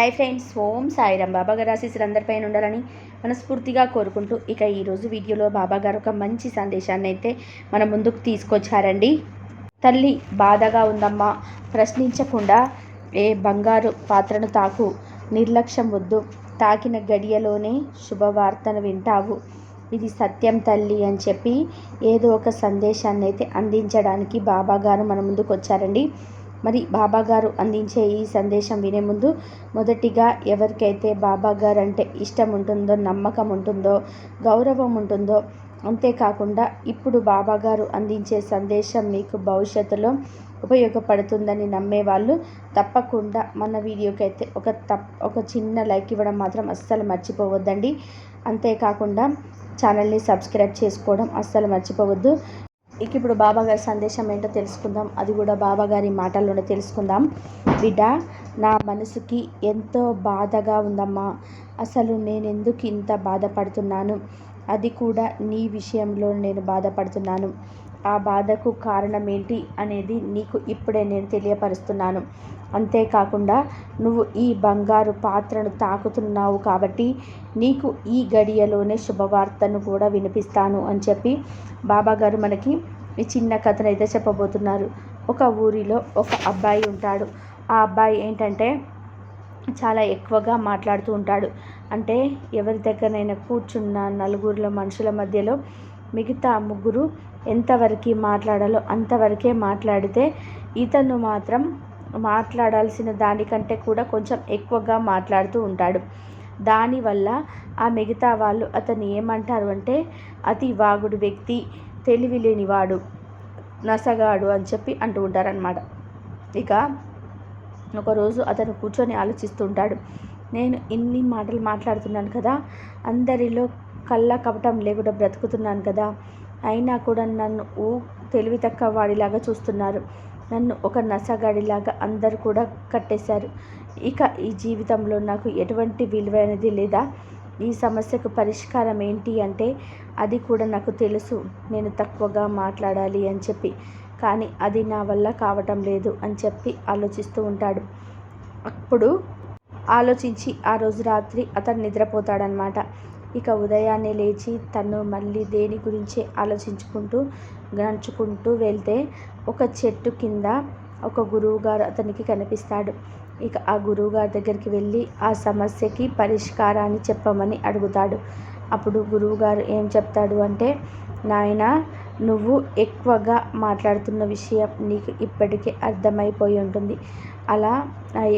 Hi friends Om Sairam. బాబా గారు ఆశీస్సులు అందరిపైన ఉండాలని మనస్ఫూర్తిగా కోరుకుంటూ ఇక ఈరోజు వీడియోలో బాబా గారు ఒక మంచి సందేశాన్ని అయితే మన ముందుకు తీసుకొచ్చారండి. తల్లి బాధగా ఉందమ్మా ప్రశ్నించకుండా ఏ బంగారు పాత్రను తాకు నిర్లక్ష్యం వద్దు. తాకిన గడియలోనే శుభవార్తను వింటావు. ఇది సత్యం తల్లి అని చెప్పి ఏదో ఒక సందేశాన్ని అయితే అందించడానికి బాబా గారు మన ముందుకు వచ్చారండి మరి బాబా గారు అందించే ఈ సందేశం వినే ముందు మొదటిగా ఎవరికైతే బాబా గారు అంటే ఇష్టం ఉంటుందో నమ్మకం ఉంటుందో గౌరవం ఉంటుందో అంతేకాకుండా ఇప్పుడు బాబా గారు అందించే సందేశం మీకు భవిష్యత్తులో ఉపయోగపడుతుందని నమ్మే వాళ్ళు తప్పకుండా మన వీడియోకి అయితే ఒక తప్ ఒక చిన్న లైక్ ఇవ్వడం మాత్రం అస్సలు మర్చిపోవద్దండి. అంతేకాకుండా ఛానల్ని సబ్స్క్రైబ్ చేసుకోవడం అస్సలు మర్చిపోవద్దు. ఇక ఇప్పుడు బాబాగారి సందేశం ఏంటో తెలుసుకుందాం. అది కూడా బాబాగారి మాటల్లోనే తెలుసుకుందాం. బిడ్డ నా మనసుకి ఎంతో బాధగా ఉందమ్మా. అసలు నేను ఎందుకు ఇంత బాధపడుతున్నాను? అది కూడా నీ విషయంలో నేను బాధపడుతున్నాను. ఆ బాధకు కారణం ఏంటి అనేది నీకు ఇప్పుడే నేను తెలియపరుస్తున్నాను. అంతేకాకుండా నువ్వు ఈ బంగారు పాత్రను తాకుతున్నావు కాబట్టి నీకు ఈ గడియలోనే శుభవార్తను కూడా వినిపిస్తాను అని చెప్పి బాబా గారు మనకి ఈ చిన్న కథను అయితే చెప్పబోతున్నారు. ఒక ఊరిలో ఒక అబ్బాయి ఉంటాడు. ఆ అబ్బాయి ఏంటంటే చాలా ఎక్కువగా మాట్లాడుతూ ఉంటాడు. అంటే ఎవరి దగ్గరనైనా కూర్చున్న నలుగురిలో మనుషుల మధ్యలో మిగతా ముగ్గురు ఎంతవరకు మాట్లాడాలో అంతవరకే మాట్లాడితే ఇతను మాత్రం మాట్లాడాల్సిన దానికంటే కూడా కొంచెం ఎక్కువగా మాట్లాడుతూ ఉంటాడు. దానివల్ల ఆ మిగతా వాళ్ళు అతన్ని ఏమంటారు అంటే అతి వాగుడు వ్యక్తి తెలివి లేనివాడు నసగాడు అని చెప్పి అంటూ ఉంటారనమాట ఇక ఒకరోజు అతను కూర్చొని ఆలోచిస్తుంటాడు నేను ఇన్ని మాటలు మాట్లాడుతున్నాను కదా అందరిలో కళ్ళ కపటం లేకుండా బ్రతుకుతున్నాను కదా. అయినా కూడా నన్ను ఊ తెలివి తక్కువ వాడిలాగా చూస్తున్నారు. నన్ను ఒక నసగాడిలాగా అందరు కూడా కట్టేశారు. ఇక ఈ జీవితంలో నాకు ఎటువంటి విలువైనది లేదా? ఈ సమస్యకు పరిష్కారం ఏంటి అంటే అది కూడా నాకు తెలుసు. నేను తక్కువగా మాట్లాడాలి అని చెప్పి. కానీ అది నా వల్ల కావటం లేదు అని చెప్పి ఆలోచిస్తూ ఉంటాడు. అప్పుడు ఆలోచించి ఆ రోజు రాత్రి అతను నిద్రపోతాడనమాట ఇక ఉదయాన్నే లేచి తను మళ్ళీ దేని గురించి ఆలోచించుకుంటూ గడుచుకుంటూ వెళ్తే ఒక చెట్టు కింద ఒక గురువుగారు అతనికి కనిపిస్తాడు. ఇక ఆ గురువుగారి దగ్గరికి వెళ్ళి ఆ సమస్యకి పరిష్కారాన్ని చెప్పమని అడుగుతాడు. అప్పుడు గురువుగారు ఏం చెప్తాడు అంటే నాయన నువ్వు ఎక్కువగా మాట్లాడుతున్న విషయం నీకు ఇప్పటికే అర్థమైపోయి ఉంటుంది. అలా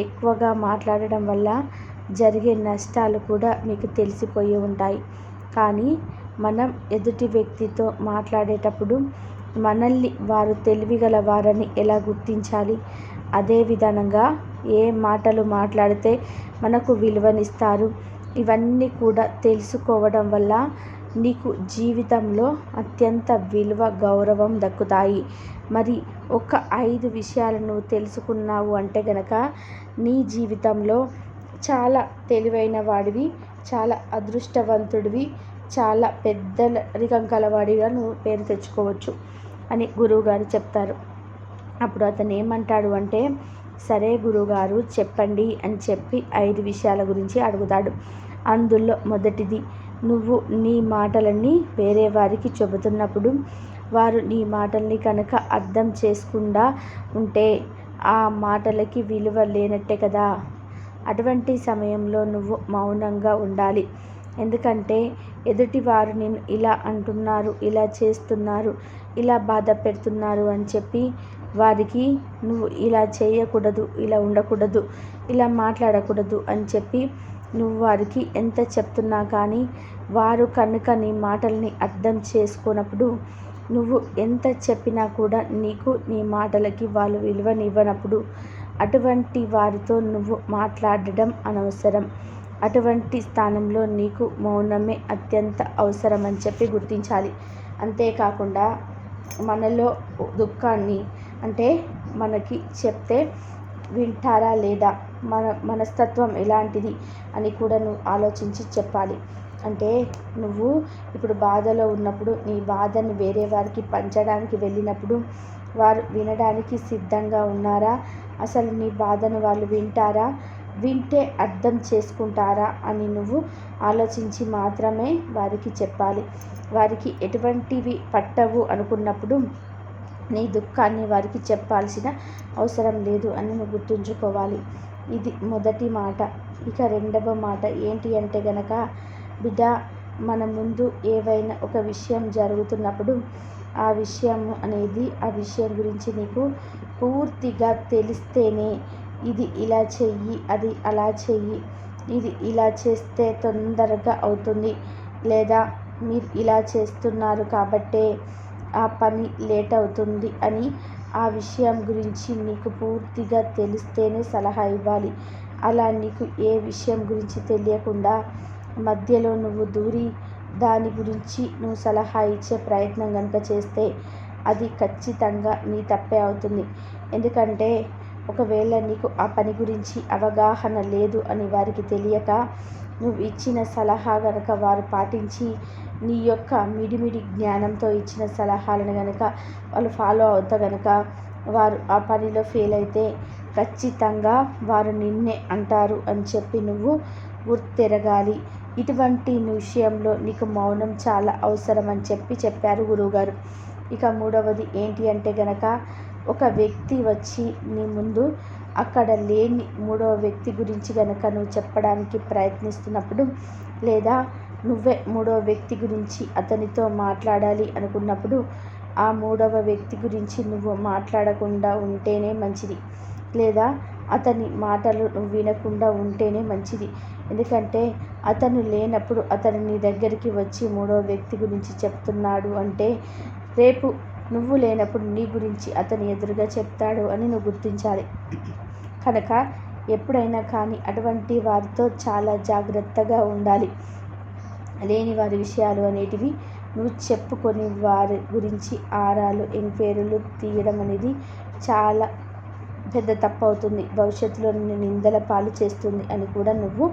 ఎక్కువగా మాట్లాడడం వల్ల జరిగే నష్టాలు కూడా మీకు తెలిసిపోయి ఉంటాయి. కానీ మనం ఎదుటి వ్యక్తితో మాట్లాడేటప్పుడు మనల్ని వారు తెలివిగల వారని ఎలా గుర్తించాలి? అదే విధంగా ఏ మాటలు మాట్లాడితే మనకు విలువనిస్తారు? ఇవన్నీ కూడా తెలుసుకోవడం వల్ల నీకు జీవితంలో అత్యంత విలువ గౌరవం దక్కుతాయి. మరి ఒక ఐదు విషయాలను తెలుసుకున్నావు అంటే గనక నీ జీవితంలో చాలా తెలివైన వాడివి చాలా అదృష్టవంతుడివి చాలా పెద్ద రికం కలవాడిగా నువ్వు పేరు తెచ్చుకోవచ్చు అని గురువుగారు చెప్తారు. అప్పుడు అతను ఏమంటాడు అంటే సరే గురువుగారు చెప్పండి అని చెప్పి ఐదు విషయాల గురించి అడుగుతాడు. అందులో మొదటిది నువ్వు నీ మాటలన్నీ వేరే వారికి చెబుతున్నప్పుడు వారు నీ మాటల్ని కనుక అర్థం చేసుకుండా ఉంటే ఆ మాటలకి విలువ లేనట్టే కదా. అటువంటి సమయంలో నువ్వు మౌనంగా ఉండాలి. ఎందుకంటే ఎదుటివారు నేను ఇలా అంటున్నారు ఇలా చేస్తున్నారు ఇలా బాధ పెడుతున్నారు అని చెప్పి వారికి నువ్వు ఇలా చేయకూడదు ఇలా ఉండకూడదు ఇలా మాట్లాడకూడదు అని చెప్పి నువ్వు వారికి ఎంత చెప్తున్నా కానీ వారు కనుక నీ మాటల్ని అర్థం చేసుకున్నప్పుడు నువ్వు ఎంత చెప్పినా కూడా నీకు నీ మాటలకి వాళ్ళు విలువనివ్వనప్పుడు అటువంటి వారితో నువ్వు మాట్లాడడం అనవసరం. అటువంటి స్థానంలో నీకు మౌనమే అత్యంత అవసరం అని చెప్పి గుర్తించాలి. అంతేకాకుండా మనలో దుఃఖాన్ని అంటే మనకి చెప్తే వింటారా లేదా? మన మనస్తత్వం ఎలాంటిది అని కూడా నువ్వు ఆలోచించి చెప్పాలి. అంటే నువ్వు ఇప్పుడు బాధలో ఉన్నప్పుడు నీ బాధని వేరే వారికి పంచడానికి వెళ్ళినప్పుడు వారు వినడానికి సిద్ధంగా ఉన్నారా? అసలు నీ బాధను వాళ్ళు వింటారా? వింటే అర్థం చేసుకుంటారా? అని నువ్వు ఆలోచించి మాత్రమే వారికి చెప్పాలి. వారికి ఎటువంటివి పట్టవు అనుకున్నప్పుడు నీ దుఃఖాన్ని వారికి చెప్పాల్సిన అవసరం లేదు అని నువ్వు గుర్తుంచుకోవాలి. ఇది మొదటి మాట. ఇక రెండవ మాట ఏంటి అంటే గనక బిడ్డ మన ముందు ఏవైనా ఒక విషయం జరుగుతున్నప్పుడు ఆ విషయం అనేది ఆ విషయం గురించి నీకు పూర్తిగా తెలిస్తేనే ఇది ఇలా చెయ్యి అది అలా చెయ్యి ఇది ఇలా చేస్తే తొందరగా అవుతుంది లేదా మీరు ఇలా చేస్తున్నారు కాబట్టే ఆ పని లేట్ అవుతుంది అని ఆ విషయం గురించి నీకు పూర్తిగా తెలిస్తేనే సలహా ఇవ్వాలి. అలా నీకు ఏ విషయం గురించి తెలియకుండా మధ్యలో నువ్వు దూరి దాని గురించి నువ్వు సలహా ఇచ్చే ప్రయత్నం కనుక చేస్తే అది ఖచ్చితంగా నీ తప్పే అవుతుంది. ఎందుకంటే ఒకవేళ నీకు ఆ పని గురించి అవగాహన లేదు అని వారికి తెలియక నువ్వు ఇచ్చిన సలహా గనక వారు పాటించి నీ యొక్క మిడిమిడి జ్ఞానంతో ఇచ్చిన సలహాలను కనుక వాళ్ళు ఫాలో అవుతా కనుక వారు ఆ పనిలో ఫెయిల్ అయితే ఖచ్చితంగా వారు నిన్నే అంటారు అని చెప్పి నువ్వు గుర్తెరగాలి. ఇటువంటి విషయంలో నీకు మౌనం చాలా అవసరం అని చెప్పి చెప్పారు గురువుగారు. ఇక మూడవది ఏంటి అంటే గనక ఒక వ్యక్తి వచ్చి నీ ముందు అక్కడ లేని మూడవ వ్యక్తి గురించి గనక నువ్వు చెప్పడానికి ప్రయత్నిస్తున్నప్పుడు లేదా నువ్వే మూడవ వ్యక్తి గురించి అతనితో మాట్లాడాలి అనుకున్నప్పుడు ఆ మూడవ వ్యక్తి గురించి నువ్వు మాట్లాడకుండా ఉంటేనే మంచిది. లేదా అతని మాటలు నువ్వు వినకుండా ఉంటేనే మంచిది. ఎందుకంటే అతను లేనప్పుడు అతను నీ దగ్గరికి వచ్చి మూడో వ్యక్తి గురించి చెప్తున్నాడు అంటే రేపు నువ్వు లేనప్పుడు నీ గురించి అతని ఎదురుగా చెప్తాడు అని నువ్వు గుర్తించాలి. కనుక ఎప్పుడైనా కానీ అటువంటి వారితో చాలా జాగ్రత్తగా ఉండాలి. లేని వారి విషయాలు అనేటివి నువ్వు చెప్పుకొని వారి గురించి ఆరాలు ఎంక్వైరీలు తీయడం అనేది చాలా పెద్ద తప్పు అవుతుంది భవిష్యత్తులో నిన్ను నిందల పాలు చేస్తుంది అని కూడా నువ్వు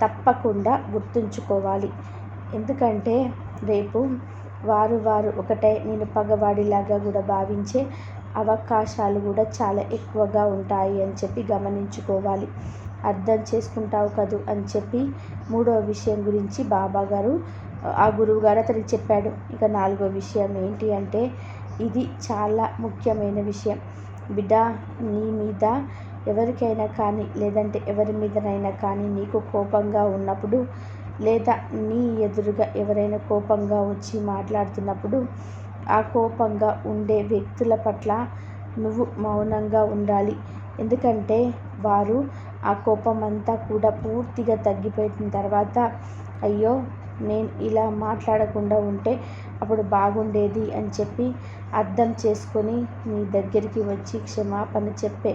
తప్పకుండా గుర్తుంచుకోవాలి. ఎందుకంటే రేపు వారు వారు ఒకటే నేను పగవాడిలాగా కూడా భావించే అవకాశాలు కూడా చాలా ఎక్కువగా ఉంటాయి అని చెప్పి గమనించుకోవాలి. అర్థం చేసుకుంటావు కదూ అని చెప్పి మూడవ విషయం గురించి బాబా గారు ఆ గురువు గారు అతనికి చెప్పాడు. ఇక నాలుగో విషయం ఏంటి అంటే ఇది చాలా ముఖ్యమైన విషయం. బిడ్డా నీ మీద ఎవరికైనా కానీ లేదంటే ఎవరి మీదనైనా కానీ నీకు కోపంగా ఉన్నప్పుడు లేదా నీ ఎదురుగా ఎవరైనా కోపంగా వచ్చి మాట్లాడుతున్నప్పుడు ఆ కోపంగా ఉండే వ్యక్తుల పట్ల నువ్వు మౌనంగా ఉండాలి. ఎందుకంటే వారు ఆ కోపం అంతా కూడా పూర్తిగా తగ్గిపోయిన తర్వాత అయ్యో నేను ఇలా మాట్లాడకుండా ఉంటే అప్పుడు బాగుండేది అని చెప్పి అర్థం చేసుకొని నీ దగ్గరికి వచ్చి క్షమాపణ చెప్పే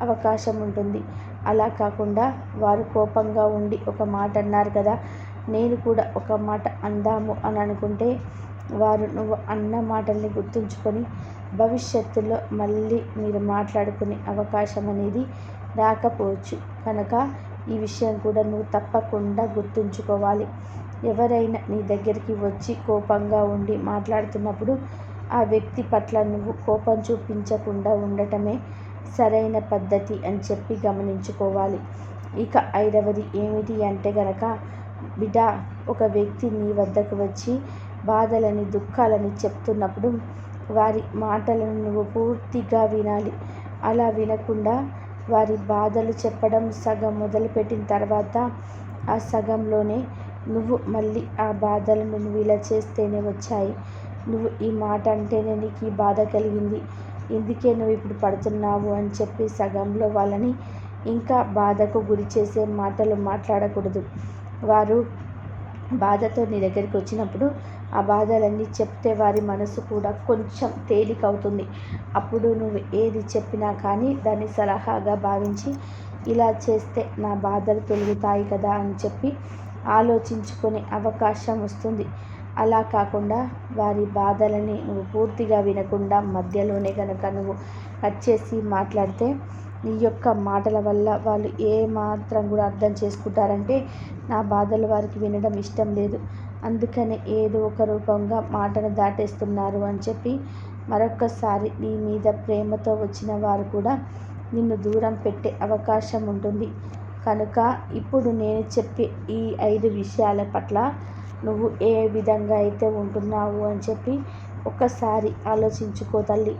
అవకాశం ఉంటుంది. అలా కాకుండా వారు కోపంగా ఉండి ఒక మాట అన్నారు కదా నేను కూడా ఒక మాట అందాము అని అనుకుంటే వారు నువ్వు అన్న మాటల్ని గుర్తుంచుకొని భవిష్యత్తులో మళ్ళీ మీరు మాట్లాడుకునే అవకాశం అనేది రాకపోవచ్చు. కనుక ఈ విషయం కూడా నువ్వు తప్పకుండా గుర్తుంచుకోవాలి. ఎవరైనా నీ దగ్గరికి వచ్చి కోపంగా ఉండి మాట్లాడుతున్నప్పుడు ఆ వ్యక్తి పట్ల నువ్వు కోపం చూపించకుండా ఉండటమే సరైన పద్ధతి అని చెప్పి గమనించుకోవాలి. ఇక ఐదవది ఏమిటి అంటే గనక బిడ్డ ఒక వ్యక్తి నీ వద్దకు వచ్చి బాధలని దుఃఖాలని చెప్తున్నప్పుడు వారి మాటలను నువ్వు పూర్తిగా వినాలి. అలా వినకుండా వారి బాధలు చెప్పడం సగం మొదలుపెట్టిన తర్వాత ఆ సగంలోనే నువ్వు మళ్ళీ ఆ బాధలను నువ్వు ఇలా చేస్తేనే వచ్చాయి. నువ్వు ఈ మాట అంటేనే నీకు ఈ బాధ కలిగింది. ఇందుకే నువ్వు ఇప్పుడు పడుతున్నావు అని చెప్పి సగంలో వాళ్ళని ఇంకా బాధకు గురి చేసే మాటలు మాట్లాడకూడదు. వారు బాధతో నీ దగ్గరికి వచ్చినప్పుడు ఆ బాధలన్నీ చెప్తే వారి మనసు కూడా కొంచెం తేలిక అవుతుంది అప్పుడు నువ్వు ఏది చెప్పినా కానీ దాన్ని సలహాగా భావించి ఇలా చేస్తే నా బాధలు తొలుగుతాయి కదా అని చెప్పి ఆలోచించుకునే అవకాశం వస్తుంది. అలా కాకుండా వారి బాధలని నువ్వు పూర్తిగా వినకుండా మధ్యలోనే కనుక నువ్వు కట్ చేసి మాట్లాడితే నీ యొక్క మాటల వల్ల వాళ్ళు ఏ మాత్రం కూడా అర్థం చేసుకుంటారంటే నా బాధలు వారికి వినడం ఇష్టం లేదు. అందుకనే ఏదో ఒక రూపంగా మాటను దాటేస్తున్నారు అని చెప్పి మరొక్కసారి నీ మీద ప్రేమతో వచ్చిన వారు కూడా నిన్ను దూరం పెట్టే అవకాశం ఉంటుంది. కనుక ఇప్పుడు నేను చెప్పే ఈ ఐదు విషయాల పట్ల నువ్వు ఏ విధంగా అయితే ఉంటున్నావు అని చెప్పి ఒక్కసారి ఆలోచించుకో తల్లి.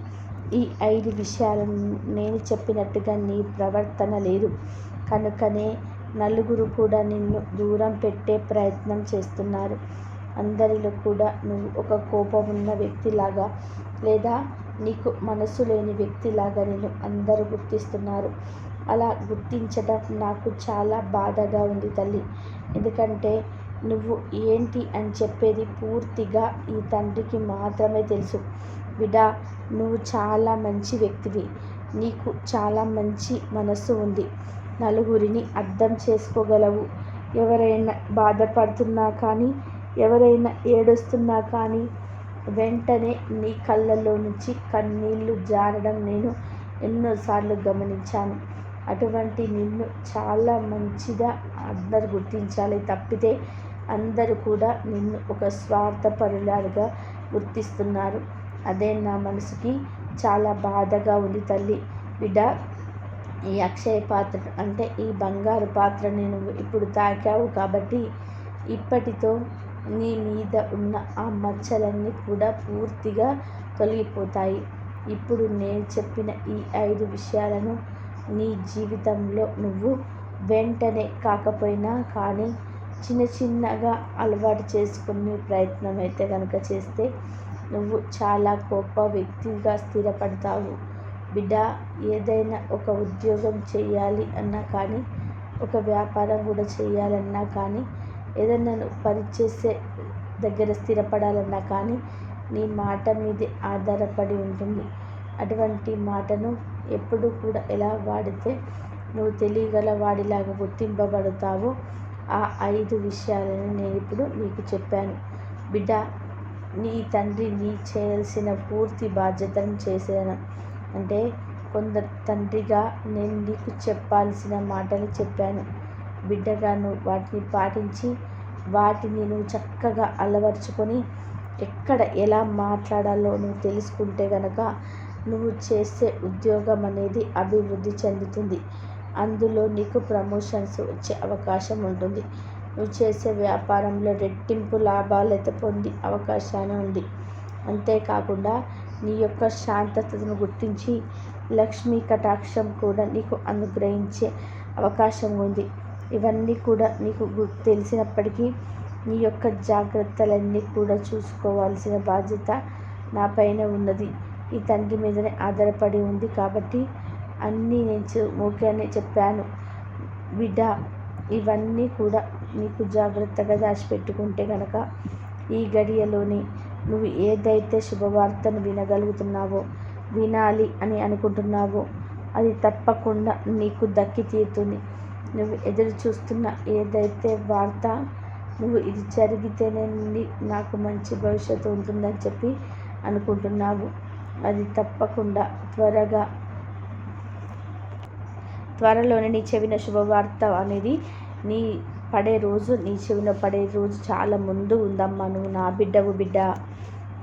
ఈ ఐదు విషయాలను నేను చెప్పినట్టుగా నీ ప్రవర్తన లేదు. కనుకనే నలుగురు కూడా నిన్ను దూరం పెట్టే ప్రయత్నం చేస్తున్నారు. అందరిలో కూడా నువ్వు ఒక కోపం ఉన్న వ్యక్తిలాగా లేదా నీకు మనసు లేని వ్యక్తిలాగా నేను అందరూ గుర్తిస్తున్నారు. అలా గుర్తించడం నాకు చాలా బాధగా ఉంది తల్లి. ఎందుకంటే నువ్వు ఏంటి అని చెప్పేది పూర్తిగా ఈ తండ్రికి మాత్రమే తెలుసు. విడా నువ్వు చాలా మంచి వ్యక్తివి. నీకు చాలా మంచి మనస్సు ఉంది. నలుగురిని అర్థం చేసుకోగలవు. ఎవరైనా బాధపడుతున్నా కానీ ఎవరైనా ఏడుస్తున్నా కానీ వెంటనే నీ కళ్ళల్లో నుంచి కన్నీళ్ళు జారడం నేను ఎన్నోసార్లు గమనించాను. అటువంటి నిన్ను చాలా మంచిగా అందరు గుర్తించాలి. తప్పితే అందరూ కూడా నిన్ను ఒక స్వార్థపరులాగా గుర్తిస్తున్నారు. అదే నా మనసుకి చాలా బాధగా ఉంది తల్లి. బిడ్డ ఈ అక్షయ పాత్ర అంటే ఈ బంగారు పాత్ర నేను ఇప్పుడు తాకావు కాబట్టి ఇప్పటితో నీ మీద ఉన్న ఆ మచ్చలన్నీ కూడా పూర్తిగా తొలగిపోతాయి. ఇప్పుడు నేను చెప్పిన ఈ ఐదు విషయాలను నీ జీవితంలో నువ్వు వెంటనే కాకపోయినా కానీ చిన్న చిన్నగా అలవాటు చేసుకునే ప్రయత్నం అయితే కనుక చేస్తే నువ్వు చాలా గొప్ప వ్యక్తిగా స్థిరపడతావు. బిడ్డ ఏదైనా ఒక ఉద్యోగం చేయాలి అన్నా కానీ ఒక వ్యాపారం కూడా చేయాలన్నా కానీ ఏదైనా పనిచేసే దగ్గర స్థిరపడాలన్నా కానీ నీ మాట మీదే ఆధారపడి ఉంటుంది. అటువంటి మాటను ఎప్పుడు కూడా ఎలా వాడితే నువ్వు తెలియగల వాడిలాగా గుర్తింపబడతావో ఆ ఐదు విషయాలను నేను ఇప్పుడు నీకు చెప్పాను. బిడ్డ నీ తండ్రి నీ చేయాల్సిన పూర్తి బాధ్యతను చేశాను. అంటే కొందరు తండ్రిగా నేను నీకు చెప్పాల్సిన మాటలు చెప్పాను. బిడ్డగా నువ్వు వాటిని పాటించి వాటిని నువ్వు చక్కగా అలవర్చుకొని ఎక్కడ ఎలా మాట్లాడాలో నువ్వు తెలుసుకుంటే గనక నువ్వు చేసే ఉద్యోగం అనేది అభివృద్ధి చెందుతుంది. అందులో నీకు ప్రమోషన్స్ వచ్చే అవకాశం ఉంటుంది. నువ్వు చేసే వ్యాపారంలో రెట్టింపు లాభాలు అయితే అవకాశాన్ని ఉంది. అంతేకాకుండా నీ యొక్క శాంతతను గుర్తించి లక్ష్మీ కటాక్షం కూడా నీకు అనుగ్రహించే అవకాశం ఉంది. ఇవన్నీ కూడా నీకు తెలిసినప్పటికీ నీ యొక్క జాగ్రత్తలన్నీ కూడా చూసుకోవాల్సిన బాధ్యత నా పైన ఉన్నది. ఈ తండ్రి మీదనే ఆధారపడి ఉంది కాబట్టి అన్నీ నేను ఓకేనే చెప్పాను. బిడ్డ ఇవన్నీ కూడా నీకు జాగ్రత్తగా దాచిపెట్టుకుంటే కనుక ఈ గడియలోని నువ్వు ఏదైతే శుభవార్తను వినగలుగుతున్నావో వినాలి అని అనుకుంటున్నావో అది తప్పకుండా నీకు దక్కి తీరుతుంది. నువ్వు ఎదురు చూస్తున్న ఏదైతే వార్త నువ్వు ఇది జరిగితేనే నాకు మంచి భవిష్యత్తు ఉంటుందని చెప్పి అనుకుంటున్నావు. అది తప్పకుండా త్వరగా. త్వరలోనే నీ చెవిన శుభవార్త అనేది నీ పడే రోజు నీ చెవిన పడే రోజు చాలా ముందు ఉందమ్మా. నువ్వు నా బిడ్డవు బిడ్డ.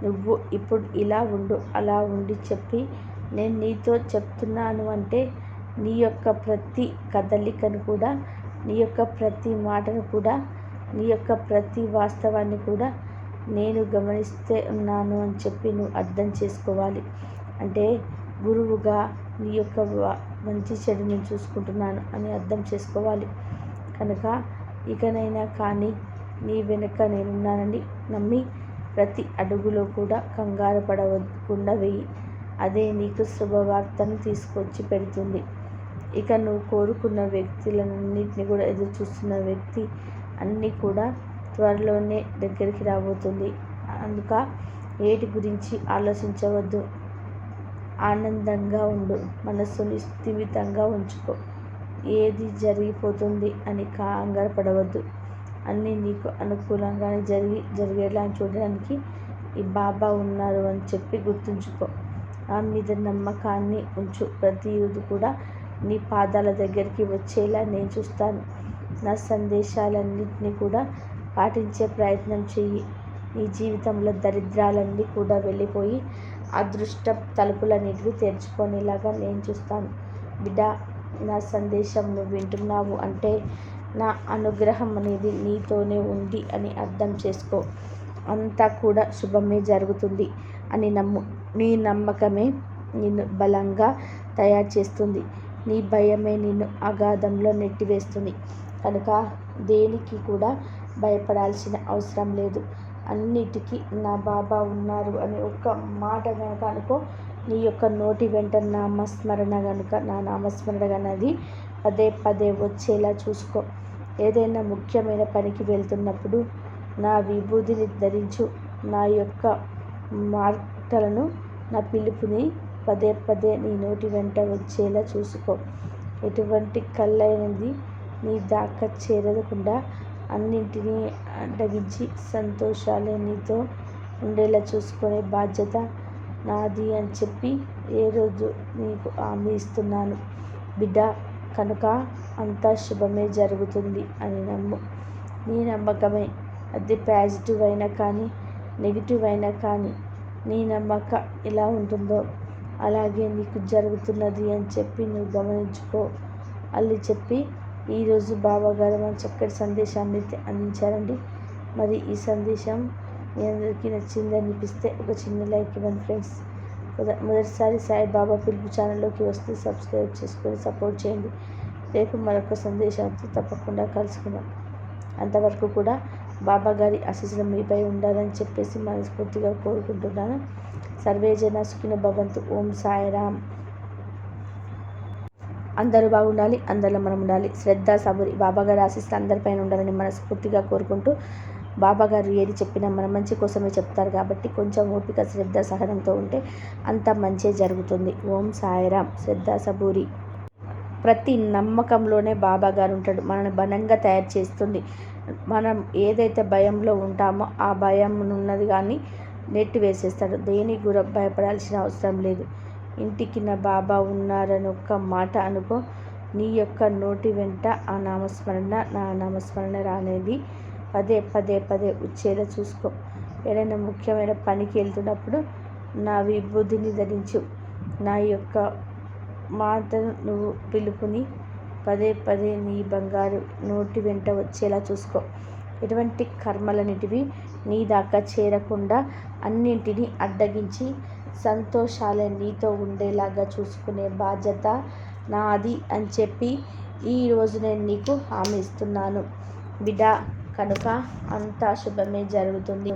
నువ్వు ఇప్పుడు ఇలా ఉండు అలా ఉండి చెప్పి నేను నీతో చెప్తున్నాను అంటే నీ యొక్క ప్రతి కదలికను కూడా నీ యొక్క ప్రతి మాటను కూడా నీ యొక్క ప్రతి వాస్తవాన్ని కూడా నేను గమనిస్తే ఉన్నాను అని చెప్పి నువ్వు అర్థం చేసుకోవాలి. అంటే గురువుగా నీ యొక్క మంచి చెడుని చూసుకుంటున్నాను అని అర్థం చేసుకోవాలి. కనుక ఇకనైనా కానీ నీ వెనుక నేనున్నానని నమ్మి ప్రతి అడుగులో కూడా కంగారు పడవకుండా వెయ్యి. అదే నీకు శుభవార్తను తీసుకొచ్చి పెడుతుంది. ఇక నువ్వు కోరుకున్న వ్యక్తులన్నింటినీ కూడా ఎదురు చూస్తున్న వ్యక్తి అన్నీ కూడా త్వరలోనే దగ్గరికి రాబోతుంది. అందుక ఏటి గురించి ఆలోచించవద్దు. ఆనందంగా ఉండు. మనస్సుని స్థిమితంగా ఉంచుకో. ఏది జరిగిపోతుంది అని కంగారు పడవద్దు అన్నీ నీకు అనుకూలంగానే జరిగి జరిగేలా చూడడానికి ఈ బాబా ఉన్నారు అని చెప్పి గుర్తుంచుకో. ఆ మీద నమ్మకాన్ని ఉంచు. ప్రతిరోజు కూడా నీ పాదాల దగ్గరికి వచ్చేలా నేను చూస్తాను. నా సందేశాలన్నింటినీ కూడా పాటించే ప్రయత్నం చెయ్యి. నీ జీవితంలో దరిద్రాలన్నీ కూడా వెళ్ళిపోయి అదృష్ట తలుపులన్నిటివి తెరుచుకునేలాగా నేను చూస్తాను. బిడ్డ నా సందేశం నువ్వు వింటున్నావు అంటే నా అనుగ్రహం అనేది నీతోనే ఉంది అని అర్థం చేసుకో. అంతా కూడా శుభమే జరుగుతుంది అని నమ్ము. నీ నమ్మకమే నిన్ను బలంగా తయారు చేస్తుంది. నీ భయమే నిన్ను అగాధంలో నెట్టివేస్తుంది. కనుక దేనికి కూడా భయపడాల్సిన అవసరం లేదు. అన్నిటికీ నా బాబా ఉన్నారు అని ఒక్క మాట కనుక అనుకో నీ యొక్క నోటి వెంట నామస్మరణ కనుక నా నామస్మరణ అనేది పదే పదే వచ్చేలా చూసుకో. ఏదైనా ముఖ్యమైన పనికి వెళ్తున్నప్పుడు నా విభూతిని ధరించు. నా యొక్క మాటలను నా పిలుపుని పదే పదే నీ నోటి వెంట వచ్చేలా చూసుకో. ఎటువంటి కళ్ళైనది నీ దాకా చేరకుండా అన్నింటినీ అడ్డగించి సంతోషాలే నీతో ఉండేలా చూసుకునే బాధ్యత నాది అని చెప్పి ఏ రోజు నీకు హామీ ఇస్తున్నాను. బిడ్డ కనుక అంతా శుభమే జరుగుతుంది అని నమ్ము. నీ నమ్మకమే. అది పాజిటివ్ అయినా కానీ నెగిటివ్ అయినా కానీ నీ నమ్మక ఎలా ఉంటుందో అలాగే నీకు జరుగుతున్నది అని చెప్పి నువ్వు గమనించుకో. అల్లి చెప్పి ఈరోజు బాబా గారు మన చక్కటి సందేశాన్ని అయితే అందించారండి. మరి ఈ సందేశం మీ అందరికీ నచ్చింది అనిపిస్తే ఒక చిన్న లైక్ ఇవ్వండి ఫ్రెండ్స్. మొదటిసారి మొదటిసారి సాయిబాబా పిలుపు ఛానల్లోకి వస్తే సబ్స్క్రైబ్ చేసుకొని సపోర్ట్ చేయండి. రేపు మరొక సందేశంతో తప్పకుండా కలుసుకుందాం. అంతవరకు కూడా బాబా గారి ఆశీస్సులు మీపై ఉండాలని చెప్పేసి మనస్ఫూర్తిగా కోరుకుంటున్నాను. సర్వే జన సుఖిన భవంతు. ఓం సాయిరామ్ అందరూ బాగుండాలి అందరిలో మనం ఉండాలి. శ్రద్ధ సబురి. బాబా గారి ఆశీస్సులు అందరిపైన ఉండాలని మనస్ఫూర్తిగా కోరుకుంటూ బాబా గారు ఏది చెప్పినా మన మంచి కోసమే చెప్తారు కాబట్టి కొంచెం ఓపిక శ్రద్ధ సహనంతో ఉంటే అంత మంచి జరుగుతుంది. ఓం సాయిరామ్. శ్రద్ధ సబూరి. ప్రతి నమ్మకంలోనే బాబా గారు ఉంటాడు. మనల్ని బలంగా తయారు చేస్తుంది. మనం ఏదైతే భయంలో ఉంటామో ఆ భయం ఉన్నది కానీ నెట్టి వేసేస్తాడు. దేనికి కూడా భయపడాల్సిన అవసరం లేదు. ఇంటికి నా బాబా ఉన్నారని ఒక్క మాట అనుకో. నీ యొక్క నోటి వెంట ఆ నామస్మరణ నా నామస్మరణ రానేది. పదే పదే పదే వచ్చేలా చూసుకో. ఏదైనా ముఖ్యమైన పనికి వెళ్తున్నప్పుడు నా విభూతిని ధరించు. నా యొక్క మాటను నువ్వు పిలుపుని. పదే పదే నీ బంగారు నోటి వెంట వచ్చేలా చూసుకో. ఎటువంటి కర్మలన్నిటివి నీ దాకా చేరకుండా అన్నింటినీ అడ్డగించి సంతోషాలే నీతో ఉండేలాగా చూసుకునే బాధ్యత నాది అని చెప్పి ఈరోజు నేను నీకు హామీ ఇస్తున్నాను. బిడ్డ కనుక అంతా శుభమే జరుగుతుంది.